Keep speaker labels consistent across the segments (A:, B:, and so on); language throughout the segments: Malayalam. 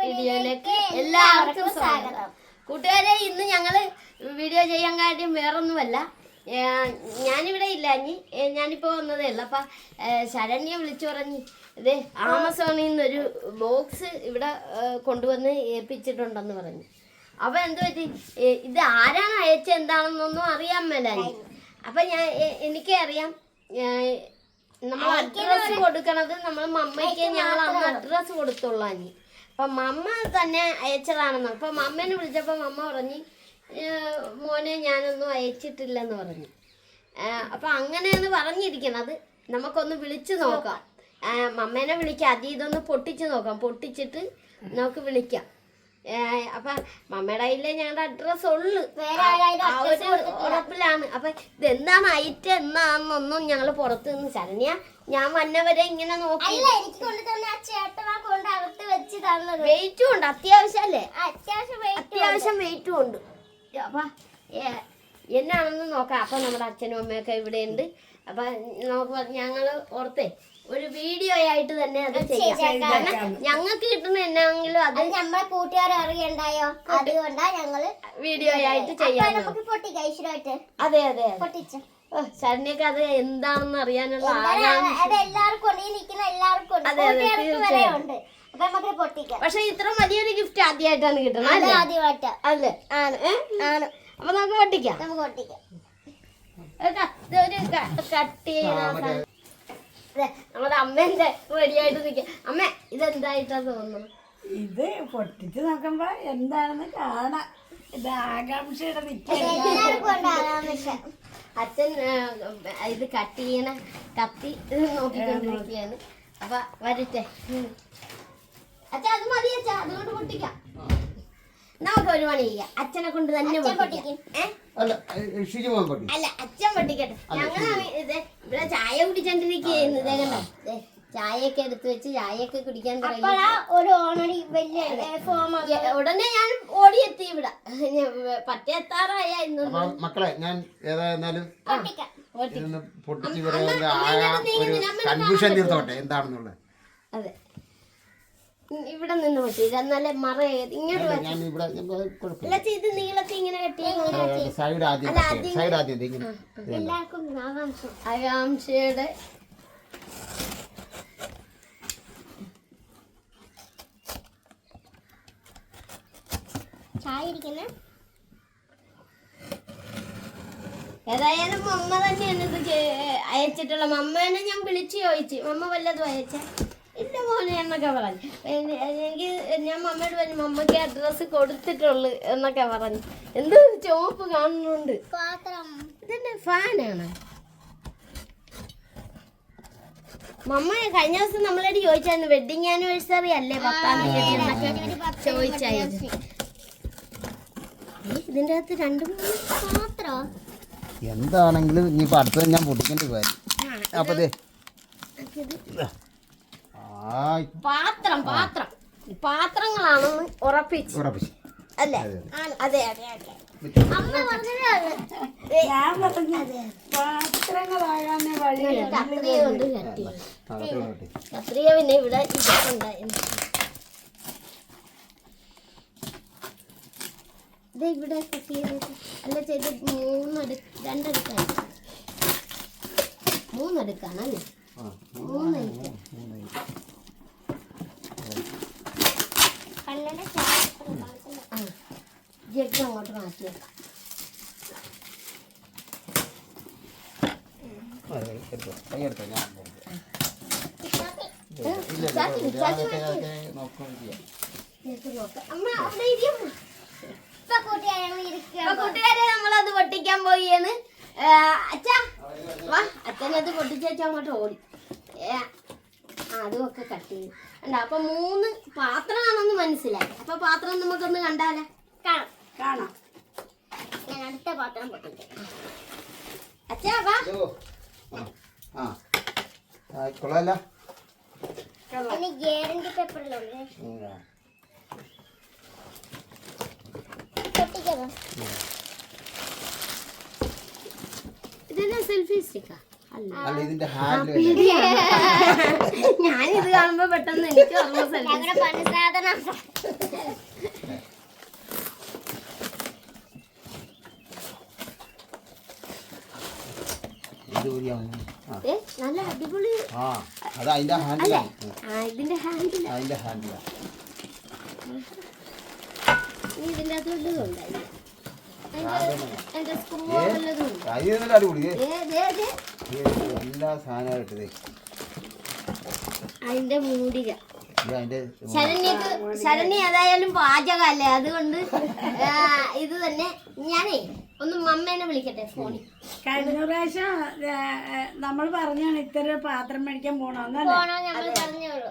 A: വീഡിയോയിലേക്ക് എല്ലാവർക്കും സ്വാഗതം. കൂട്ടുകാരെ ഇന്ന് ഞങ്ങൾ വീഡിയോ ചെയ്യാൻ കാര്യം വേറൊന്നുമല്ല. ഞാനിവിടെ ഇല്ല ഇനി. ഞാനിപ്പോൾ ഞാനിപ്പോ വന്നതേ ഉള്ളു. അപ്പം ശരണ്യ വിളിച്ചു പറഞ്ഞ് ഇത് ആമസോണിൽ നിന്നൊരു ബോക്സ് ഇവിടെ കൊണ്ടുവന്ന് ഏൽപ്പിച്ചിട്ടുണ്ടെന്ന് പറഞ്ഞു. അപ്പം എന്ത് പറ്റി? ഇത് ആരാണ് അയച്ചത്? എന്താണെന്നൊന്നും അറിയാൻ മേലായി അപ്പം ഞാൻ എനിക്കേ അറിയാം. നമ്മൾ അഡ്രസ്സ് കൊടുക്കണത് നമ്മൾ മമ്മയ്ക്ക് ഞങ്ങൾ അന്ന് അഡ്രസ് കൊടുത്തുള്ളാനി അപ്പൊ മമ്മ തന്നെ അയച്ചതാണെന്ന് അപ്പൊ മമ്മേനെ വിളിച്ചപ്പോ മമ്മ പറഞ്ഞു "ഏഹ് മോനെ ഞാനൊന്നും അയച്ചിട്ടില്ലെന്ന് പറഞ്ഞു. അപ്പൊ അങ്ങനെയാണ് പറഞ്ഞിരിക്കുന്നത്. നമുക്കൊന്ന് വിളിച്ചു നോക്കാം. അമ്മേനെ മമ്മേനെ വിളിക്കാം അത് ഇതൊന്ന് പൊട്ടിച്ചു നോക്കാം. പൊട്ടിച്ചിട്ട് നമുക്ക് വിളിക്കാം. അപ്പൊ മമ്മയുടെ കയ്യിലെ ഞങ്ങളുടെ അഡ്രസ് ഉള്ളു. ഉറപ്പിലാണ്. അപ്പൊ ഇതെന്താണ് ഐറ്റം എന്നാണെന്നൊന്നും ഞങ്ങൾ പുറത്തുനിന്ന് നിന്ന് ശരണ്യ ഞാൻ വന്നവരെ ഇങ്ങനെ നോക്കി.
B: അല്ല എനിക്ക് ആ ചേട്ടനാ കൊണ്ട് അകത്ത് വെച്ച് തന്നത്.
A: വെയിറ്റും ഉണ്ട് അത്യാവശ്യം അല്ലേ?
B: അത്യാവശ്യം
A: വെയിറ്റും ഉണ്ട്. അപ്പൊ എന്നാണെന്ന് നോക്കാം. അപ്പൊ നമ്മുടെ അച്ഛനും അമ്മയൊക്കെ ഇവിടെ ഉണ്ട്. അപ്പൊ നമുക്ക് ഞങ്ങൾ ഓർത്തേ ഒരു വീഡിയോ ആയിട്ട് തന്നെ അത് ചെയ്യാം. ഞങ്ങൾക്ക് കിട്ടുന്ന എന്നാണെങ്കിലും അത്
B: നമ്മളെ കൂട്ടുകാർ അറിയണ്ടായോ? അതുകൊണ്ടാ ഞങ്ങൾ
A: വീഡിയോ ആയിട്ട് ചെയ്യാം
B: നമുക്ക് പൊട്ടിക്കാം ഈശ്വരമായിട്ട്
A: അതെ അതെ.
B: പൊട്ടിച്ചു.
A: ശരണ്യൊക്കെ അത് എന്താണെന്ന് അറിയാനുള്ള
B: അത് എല്ലാവർക്കും ഉണ്ട്. ഈ നിൽക്കുന്ന എല്ലാവർക്കും ഉണ്ട്.
A: അതെ, അതെ,
B: കൂട്ടുകാർക്ക് വരെ
A: തീർച്ചയായും.
B: ഉണ്ട്. അപ്പൊ നമുക്ക് പൊട്ടിക്കാം.
A: പക്ഷെ ഇത്ര വലിയൊരു ഗിഫ്റ്റ് ആദ്യമായിട്ടാണ് കിട്ടുന്നത്
B: അത്
A: അല്ലേ?
B: ആദ്യമായിട്ടാ.
A: അല്ലേ
B: ആണ് ആണ്.
A: അപ്പൊ നമുക്ക് പൊട്ടിക്കാം.
B: നമുക്ക് പൊട്ടിക്കാം.
A: ഒരു കട്ടി ഒരു ക- കട്ട് ചെയ്യുന്ന സാധനം. ദേ, നമ്മുടെ അമ്മേന്റെ റെഡിയായിട്ട് നിൽക്കുക അമ്മ ഇതെന്തായിട്ടാ തോന്നുന്നു?
C: ഇത് പൊട്ടിച്ച് നോക്കുമ്പോ എന്താണെന്ന് കാണാം. ഇത് ആകാംക്ഷയുടെ നിൽക്കുക
B: എല്ലാവർക്കും ഉണ്ട് ആകാംക്ഷ.
A: അച്ഛൻ ഇത് കട്ട് ചെയ്യണ കത്തി ഇത് നോക്കിക്കൊണ്ടിരിക്കുകയാണ്. അപ്പൊ വരട്ടെ. അച്ഛ അത് മതി അച്ഛാ അതുകൊണ്ട് പൊട്ടിക്കാം. നമുക്ക് ഒരു പണി ചെയ്യാം. അച്ഛനെ കൊണ്ട് തന്നെ പൊട്ടിക്കാം.
D: അല്ല
A: അച്ഛൻ പൊട്ടിക്കട്ടെ. ഞങ്ങളാണ് ഇത് ഇവിടെ ചായ കുടിച്ചോണ്ടിരിക്കുന്നത് ഇതേ കണ്ടോ? ദേ, ചായയൊക്കെ എടുത്തു വെച്ച് ചായയൊക്കെ കുടിക്കാൻ തുടങ്ങി.
B: അപ്പോഴാ ഒരു ഓണടി വലിയ ഫോം
A: ഏ, ഉടനെ ഞാൻ ഓടിയെത്തി ഇവിടെ. പട്ടി
D: എത്താറായിരുന്നു മക്കളെ ഞാൻ ഏതായിരുന്നാലും
B: പൊട്ടിക്കാം.
D: ഇതൊന്ന് പൊട്ടിച്ച് ഇവരെ ഒരു ആ ഒരു കൺഫ്യൂഷൻ തീർത്തോട്ടെ? എന്താണെന്നുള്ളത്?
A: അതെ. ഉം, ഇവിടെ നിന്ന് പറ്റി എന്നാലേ മറ ഇത് നീളത്തിൽ ഇങ്ങനെ കെട്ടി
D: ആദ്യം സൈഡ് ആദ്യം ദേ ഇങ്ങനെ ഇത് കണ്ടോ?
B: എല്ലാവർക്കും ആകാംക്ഷ
A: ആകാംക്ഷയുടെ
B: ചായ ഇരിക്കുന്ന
A: ഏതായാലും മമ്മ തന്നെയാണ് ഇത് അയച്ചിട്ടുള്ള മമ്മേനെ ഞാൻ വിളിച്ചു ചോദിച്ചു. മമ്മ വല്ലതും അയച്ച? ഇല്ല മോനെ എന്നൊക്കെ പറഞ്ഞു. എനിക്ക് ഞാൻ മമ്മയോട് പറഞ്ഞു മമ്മയ്ക്ക് അഡ്രസ്സ് കൊടുത്തിട്ടുള്ളു എന്നൊക്കെ പറഞ്ഞു. എന്തോ ഒരു ചോപ്പ് കാണുന്നുണ്ട്. ഇതെന്നെ ഫാനാണ് മമ്മ കഴിഞ്ഞ ദിവസം നമ്മളോട് ചോദിച്ചായിരുന്നു വെഡിങ് ആനിവേഴ്സറി അല്ലേ? പത്താം തീയതി ചോദിച്ചായിരുന്നു. ഇതിന്റെ അകത്ത് രണ്ട് മൂന്ന്
D: എന്താണെങ്കിലും ഇനിയിപ്പോൾ അടുത്തത് ഞാൻ പൊട്ടിക്കേണ്ടി വരും അപ്പോൾ ദേ. ആയ്.
A: പാത്രം പാത്രം. പാത്രങ്ങളാണെന്ന് ഉറപ്പിച്ചു.
D: ഉറപ്പിച്ചു.
A: അല്ലേ? അതെ അതെ. അതെ
B: അമ്മ പറഞ്ഞതാണ്
C: ഞാൻ പിന്നെ ഇവിടെ വഴിയില്ല
A: കത്രിക കൊണ്ട് കത്തി
D: ആ, അത്രയും പൊട്ടി.
A: കത്രിക പിന്നെ ഇവിടെ ഇതൊക്കെണ്ടായിരുന്നു ഇത് ഇവിടെ കട്ട് ചെയ്ത് അല്ല ചെയ്ത് മൂന്നെടു രണ്ടെടുക്കാണ്. മൂന്നെടുക്കാണല്ലേ
D: ആ,
A: മൂന്നെടുക്ക. ജഗ് അങ്ങോട്ട് മാറ്റി വെക്കാം. നോക്കാം. അമ്മ അവിടെ
B: ഇപ്പൊ കൂട്ടുകാരെ
A: നമ്മൾ അത് പൊട്ടിക്കാൻ പോവുകയാണ് ഏ, അച്ഛാ. വാ അച്ഛനത് പൊട്ടിച്ചേച്ച് അങ്ങോട്ട് ഓടി. അതുമൊക്കെ കട്ട് ചെയ്തു അല്ല അപ്പൊ മൂന്ന് പാത്രമാണെന്ന് മനസ്സിലായി. അപ്പൊ പാത്രം നമുക്കൊന്ന് കണ്ടാലേ?
B: കാണാം.
C: കാണാം.
B: ഞാൻ അടുത്ത പാത്രം പൊട്ടിക്കാം.
A: അച്ഛാ വാ?
B: ഇനി ഗ്യാരണ്ടി പേപ്പറിലുണ്ട്
A: ഇതെന്നാ സെൽഫി സ്റ്റിക്കാ
D: അല്ല ഇതിന്റെ ഹാൻഡിൽ
A: ഇത് കാണുമ്പോ പെട്ടെന്ന് എനിക്ക് നല്ല അടിപൊളി
D: ആ അത് അതിന്റെ ഹാൻഡിലാണ്
A: ആ ഇതിന്റെ ഹാൻഡിൽ
D: അതിന്റെ ഹാൻഡിലാണ്
A: ഇതിന്റെ അകത്ത് വല്ലതും ഉണ്ടായില്ല എന്റെ സ്ക്രൂ വല്ലതും ഉണ്ട്?
D: അതിന് അടിപൊളി.
A: ഏ, ദേ, ദേ.
D: എല്ലാ സാധനവും ഇട്ടത്
A: അതിന്റെ മൂടിക.
D: ഇത് അതിന്റെ
A: ശരണ്യക്ക് ശരണ്യ ഏതായാലും പാചകമല്ലേ? അതുകൊണ്ട് ആ, ഇത് തന്നെ. ഞാനേ ഒന്ന് മമ്മേനെ വിളിക്കട്ടെ ഫോണിൽ.
C: കഴിഞ്ഞ പ്രാവശ്യം നമ്മൾ പറഞ്ഞാണ് ഇത്ര പാത്രം മേടിക്കാൻ പോണോന്നല്ലേ
B: പോണോ? ഞങ്ങൾ പറഞ്ഞോളൂ.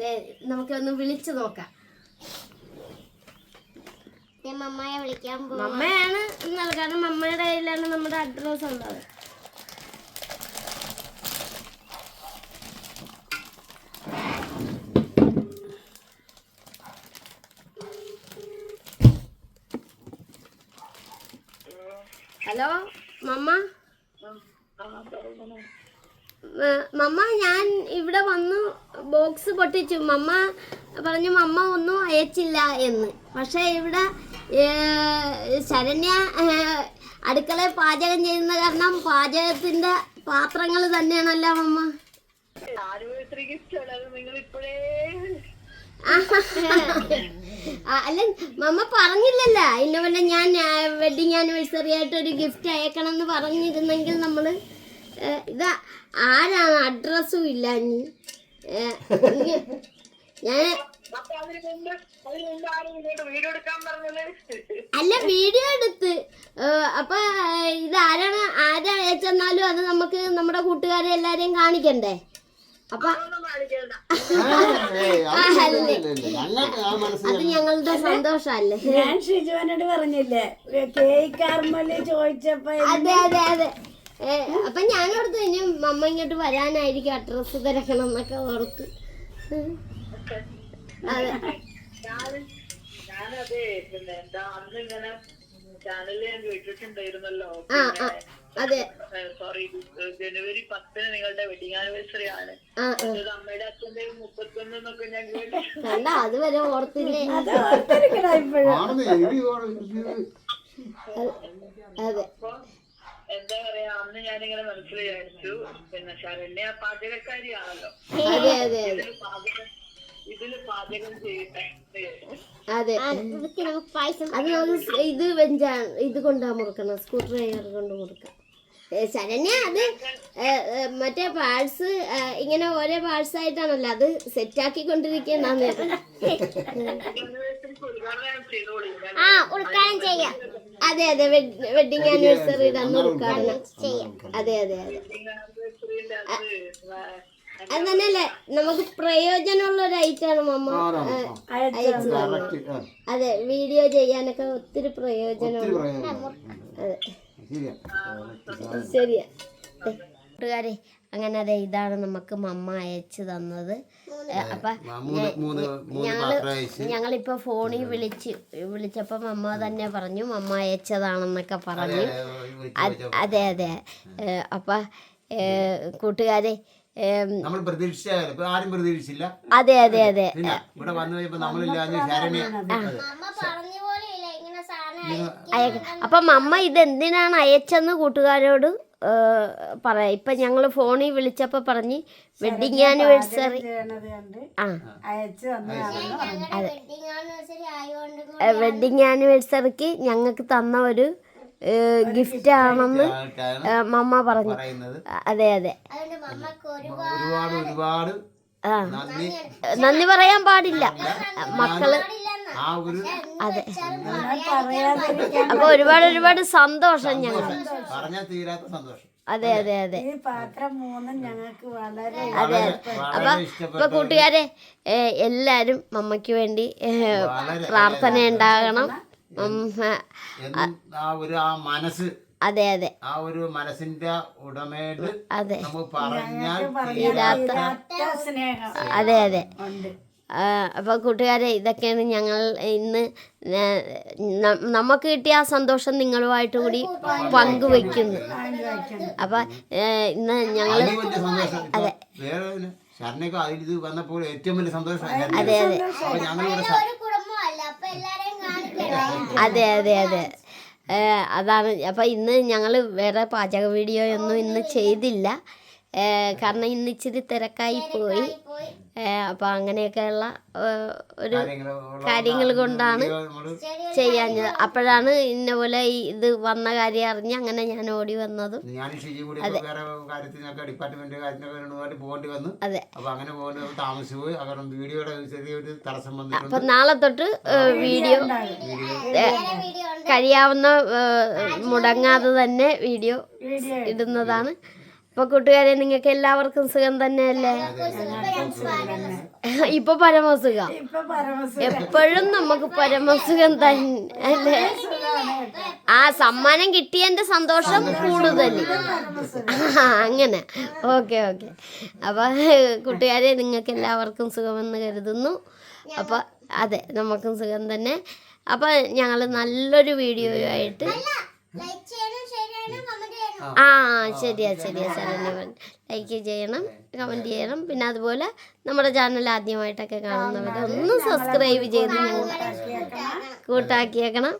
A: ദേ, നമുക്കൊന്ന് വിളിച്ചു നോക്കാം.
B: വിളിക്കാൻ
A: മമ്മയാണ് ഇന്നത് കാരണം മമ്മയുടെ കയ്യിലാണ് നമ്മുടെ അഡ്രസ് ഉള്ളത്. ഹലോ മമ്മ? മമ്മ ഞാൻ ഇവിടെ വന്നു ബോക്സ് പൊട്ടിച്ചു. മമ്മ പറഞ്ഞു മമ്മ ഒന്നും അയച്ചില്ല എന്ന്. പക്ഷെ ഇവിടെ ശരണ്യ അടുക്കള അടുക്കളയിൽ പാചകം ചെയ്യുന്ന കാരണം പാചകത്തിന്റെ പാത്രങ്ങൾ തന്നെയാണല്ലോ അമ്മ. അല്ല മമ്മ പറഞ്ഞില്ലല്ലോ. ഇന്ന പോലെ ഞാൻ വെഡിങ് ആനിവേഴ്സറി ആയിട്ട് ഒരു ഗിഫ്റ്റ് അയക്കണം എന്ന് പറഞ്ഞിരുന്നെങ്കിൽ നമ്മൾ ഇതാ ആരാണ് അഡ്രസ്സും ഇല്ല ഞാൻ അല്ല വീഡിയോ എടുത്ത്. അപ്പൊ ഇത് ആരാണ് ആരാ അയച്ചെന്നാലും അത് നമുക്ക് നമ്മുടെ കൂട്ടുകാരെ എല്ലാരെയും കാണിക്കണ്ടേ? അപ്പൊ അത് ഞങ്ങളുടെ സന്തോഷല്ലേ
C: ഞാൻ ഷിജുവിനോട് പറഞ്ഞില്ലേ കേക്ക് ആർമൽ ചോദിച്ചപ്പോ
A: അതെ അതെ അതെ. അപ്പൊ ഞാനോർത്ത് ഇനി മമ്മ ഇങ്ങോട്ട് വരാനായിരിക്കും അഡ്രസ്സ് തിരക്കണം എന്നൊക്കെ ഓർത്ത്.
E: ഞാനതെ പിന്നെ എന്താ അന്ന് ഇങ്ങനെ ചാനലിൽ ഞാൻ കേട്ടിട്ടുണ്ടായിരുന്നല്ലോ.
A: അതെ.
E: സോറി ജനുവരി പത്തിന് നിങ്ങളുടെ വെഡിങ് ആനിവേഴ്സറി ആണ്. അമ്മയുടെ അച്ഛന്റെ മുപ്പത്തൊന്ന് എന്നൊക്കെ ഞാൻ കേട്ടു
A: കണ്ട അതുവരെ ഓർത്തില്ലേ?
C: അത്
E: എന്താ പറയാ അന്ന് ഞാനിങ്ങനെ മനസ്സിൽ വിചാരിച്ചു പിന്നെ ശരണ്യ പാചകക്കാരിയാണല്ലോ. പാചകം
A: അതെ. അത് നമുക്ക് ഇത് വെഞ്ചാ ഇത് കൊണ്ടാ മുറുക്കണം സ്കൂട്ടർ ഡ്രൈവർ കൊണ്ട് മുറുക്കാം ശരണ്യ അത് മറ്റേ പാഴ്സ് ഇങ്ങനെ ഓരോ പാഴ്സ് ആയിട്ടാണല്ലോ അത് സെറ്റാക്കി
E: ഉദ്ഘാടനം ഞാൻ
B: ആ ഉൾക്കാരം ചെയ്യാം.
A: അതെ അതെ വെഡിങ് ആനിവേഴ്സറിയുടെ അന്ന് ഉദ്ഘാടനം അതെ അതെ അതെ.
E: അത്
A: അത് തന്നെയല്ലേ നമുക്ക് പ്രയോജനമുള്ള ഒരു ഐറ്റാണ് മമ്മ? അയച്ചു അതെ വീഡിയോ ചെയ്യാനൊക്കെ ഒത്തിരി പ്രയോജനം.
D: ഒത്തിരി പ്രയോജനം.
A: അതെ.
D: ശരിയാ.
A: ശരിയാ. കൂട്ടുകാരെ അങ്ങനെ അതെ ഇതാണ് നമുക്ക് മമ്മ അയച്ചു തന്നത്. അപ്പൊ
D: ഞങ്ങൾ
A: ഞങ്ങളിപ്പോ ഫോണിൽ വിളിച്ച് വിളിച്ചപ്പോ മമ്മ തന്നെ പറഞ്ഞു മമ്മ അയച്ചതാണെന്നൊക്കെ പറഞ്ഞു. അതെ അതെ അപ്പൊ കൂട്ടുകാരെ
D: നമ്മൾ പ്രതീക്ഷിച്ചാലും ഇപ്പൊ ആരും പ്രതീക്ഷിച്ചില്ല.
A: അതെ അതെ അതെ.
D: ഇവിടെ വന്നു കഴിയുമ്പോ നമ്മളില്ലാതെ ശരണ്യ.
B: അമ്മ
A: അപ്പൊ മമ്മ ഇതെന്തിനാണ് അയച്ചെന്ന് കൂട്ടുകാരോട് പറയാം. ഇപ്പൊ ഞങ്ങൾ ഫോണിൽ വിളിച്ചപ്പോ പറഞ്ഞ് വെഡിങ് ആനിവേഴ്സറി ആ.
B: അതെ. വെഡിങ്
A: ആനിവേഴ്സറിക്ക് ഞങ്ങൾക്ക് തന്ന ഒരു ഗിഫ്റ്റ് ആണെന്ന് മമ്മ പറഞ്ഞു. അതെ അതെ.
B: മമ്മക്ക് ഒരുപാട്
D: നന്ദി.
A: പറയാൻ പാടില്ല. മക്കൾ
D: ആ ഒരു
A: അതെ. അപ്പൊ ഒരുപാട് ഒരുപാട് സന്തോഷം ഞങ്ങൾ
D: അതെ
A: അതെ അതെ അതെ.
C: ഈ പാത്രം മൂന്നും ഞങ്ങൾക്ക് വളരെ
D: വളരെ
A: അപ്പൊ ഇപ്പൊ കൂട്ടുകാരെ എല്ലാരും മമ്മയ്ക്ക് വേണ്ടി പ്രാർത്ഥന ഉണ്ടാകണം. ആ,
D: ആ ഒരു ആ മനസ്സ്
A: അതെ അതെ.
D: ആ ഒരു മനസ്സിന്റെ ഉടമയുടെ
A: അതെ.
D: നമുക്ക് പറഞ്ഞാൽ
A: അതെ അതെ. അപ്പോൾ കൂട്ടുകാരെ ഇതൊക്കെയാണ് ഞങ്ങൾ ഇന്ന് നമുക്ക് കിട്ടിയ ആ സന്തോഷം നിങ്ങളുമായിട്ട് കൂടി പങ്കുവെക്കുന്നു അപ്പം ഇന്ന് ഞങ്ങൾ അതെ. അതെ
B: സന്തോഷം
A: അതെ അതെ അതെ. അതാണ്. അപ്പം ഇന്ന് ഞങ്ങൾ വേറെ പാചക വീഡിയോ ഒന്നും ഇന്ന് ചെയ്തില്ല. കാരണം ഇന്ന് ഇച്ചിരി തിരക്കായി പോയി. അപ്പം അങ്ങനെയൊക്കെയുള്ള ഒരു കാര്യങ്ങൾ കൊണ്ടാണ്
D: ചെയ്യാൻ
A: ചെയ്യാഞ്ഞത്. അപ്പോഴാണ് ഇന്ന പോലെ ഈ ഇത് വന്ന കാര്യം അറിഞ്ഞ് അങ്ങനെ ഞാൻ ഓടി വന്നതും.
D: ഞാൻ
A: അതെ.
D: അപ്പൊ
A: നാളെ തൊട്ട് വീഡിയോ കഴിയാവുന്ന മുടങ്ങാതെ തന്നെ വീഡിയോ ഇടുന്നതാണ്. അപ്പോൾ കൂട്ടുകാരെ നിങ്ങൾക്ക് എല്ലാവർക്കും സുഖം തന്നെയല്ലേ? ഇപ്പൊ പരമസുഖം. എപ്പോഴും നമുക്ക് പരമസുഖം തന്നെ അല്ലേ ആ സമ്മാനം കിട്ടിയതിന്റെ സന്തോഷം കൂടുതൽ. അങ്ങനെ. Okay okay. അപ്പൊ കൂട്ടുകാരെ നിങ്ങൾക്ക് എല്ലാവർക്കും സുഖമെന്ന് കരുതുന്നു. അപ്പൊ അതെ നമുക്കും സുഖം തന്നെ. അപ്പൊ ഞങ്ങൾ നല്ലൊരു വീഡിയോ ആയിട്ട്
B: ലൈക്ക് ചെയ്യണം ഷെയർ ചെയ്യണം
A: ആ. ശരിയാ ശരിയാ ശരണ്യ ലൈക്ക് ചെയ്യണം കമന്റ് ചെയ്യണം. പിന്നെ അതുപോലെ നമ്മുടെ ചാനൽ ആദ്യമായിട്ടൊക്കെ കാണുന്നവർ ഒന്ന് സബ്സ്ക്രൈബ് ചെയ്ത് കൂട്ടാക്കിയേക്കണം